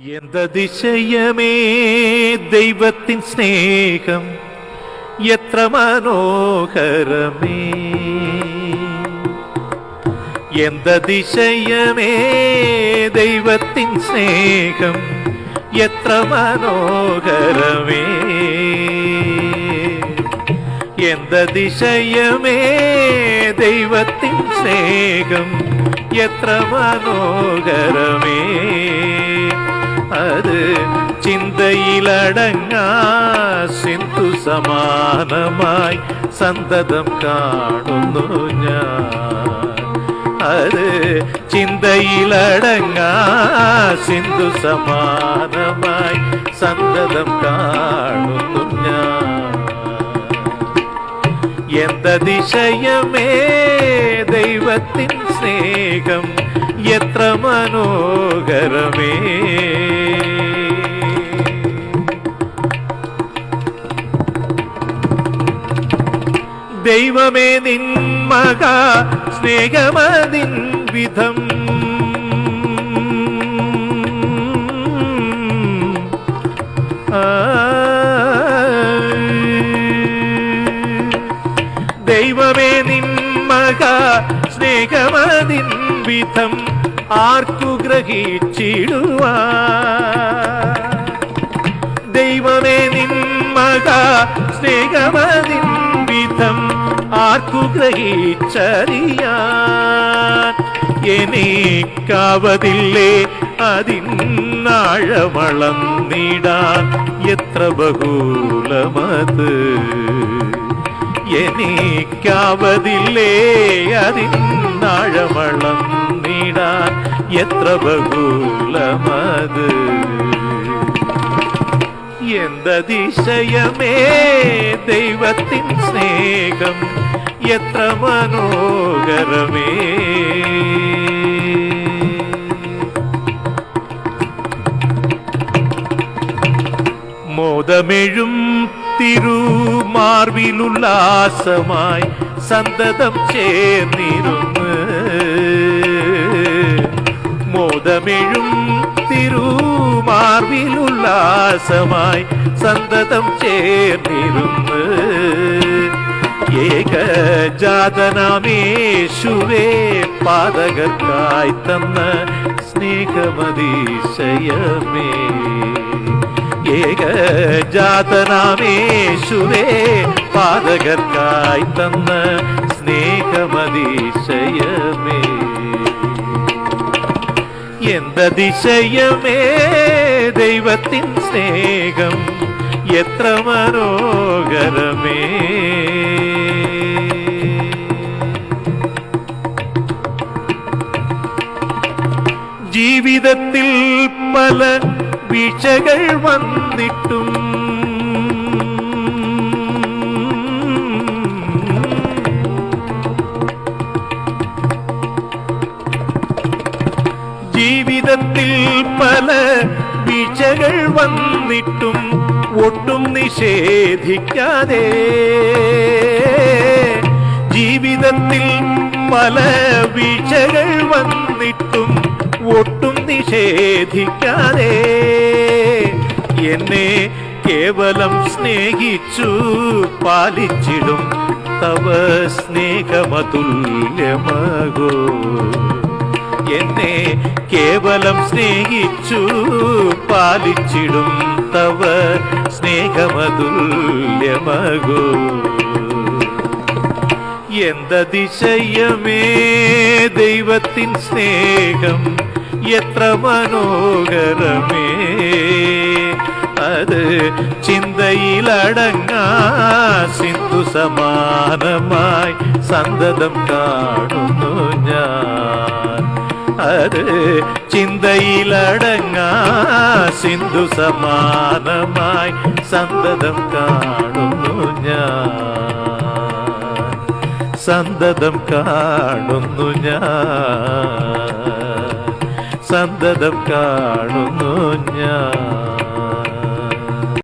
എന്തതിശയമേ ദൈവത്തിൻ സ്നേഹം? എത്ര മനോഹരമേ. എന്തതിശയമേ ദൈവത്തിൻ സ്നേഹം? എത്ര മനോഹരമേ. എന്തതിശയമേ ദൈവത്തിൻ സ്നേഹം? എത്ര മനോഹരമേ. അത് ചിന്തയിലടങ്ങാ സിന്ധു സമാനമായി സന്തതം കാണുന്നു ഞാൻ. അത് ചിന്തയിലടങ്ങാ സിന്ധു സമാനമായി സന്തതം കാണുന്നു ഞാൻ. എന്തതിശയമേ ദൈവത്തിൻ സ്നേഹം എത്ര മനോഹരമേ. ദൈവമേ നിൻ മക സ്നേഹമതിൻ വിധം. ദൈവമേ നിൻ മക സ്നേഹമതിൻ വിധം ആർക്കു ഗ്രഹിച്ചിടുവാ? ദൈവമേ നിൻ മക സ്നേഹമതിൻ വിധം ആർക്കു ഗ്രഹിച്ചറിയാൻ? എനിക്കാവതില്ലേ അതിനാഴമളന്നിടാൻ എത്ര ബഹൂലമത്? എനിക്കാവതില്ലേ അതിനാഴമളന്നിടാൻ എത്ര ബഹൂലമത് എന്തതിശയമേ ദൈവത്തിൻ സ്നേഹം എത്ര മനോഹരമേ മോദമെഴും തിരുമാർവിലുല്ലാസമായി സന്തതം ചേർന്നിരുന്ന് മോദമെഴും തിരുമാർവിലുല്ലാസമായി സന്തതം ചേർന്നിരുന്ന് ഏകജാതനാമേശുവേ പാതകർക്കായി തന്ന സ്നേഹമതിശയമേ. ഏകജാതനാമേശുവേ പാതകർക്കായി തന്ന സ്നേഹമതിശയമേ. എന്തതിശയമേ ദൈവത്തിൻ സ്നേഹം എത്ര മനോഹരമേ ജീവിതത്തിൽ പല വീഴ്ചകൾ വന്നിട്ടും ജീവിതത്തിൽ പല വീഴ്ചകൾ വന്നിട്ടും ഒട്ടും നിഷേധിക്കാതെ. ജീവിതത്തിൽ പല വീഴ്ചകൾ വന്നിട്ടും ഒട്ടും നിഷേധിക്കാതെ. എന്നെ കേവലം സ്നേഹിച്ചു പാലിച്ചിടും തവ സ്നേഹമതുല്യമകോ. എന്നെ കേവലം സ്നേഹിച്ചു പാലിച്ചിടും തവ സ്നേഹമതുല്യമകോ. എന്തതിശയമേ ദൈവത്തിൻ സ്നേഹം എത്ര മനോഹരമേ. അത് ചിന്തയിലടങ്ങാ സിന്ധു സമാനമായി സന്തതം കാണുന്നു ഞാൻ. ചിന്തയിലടങ്ങാ സിന്ധു സമാനമായി സന്തതം കാണുന്നു ഞാൻ. സന്തതം കാണുന്നു ഞാൻ. സന്തതം കാണുന്നു ഞാൻ.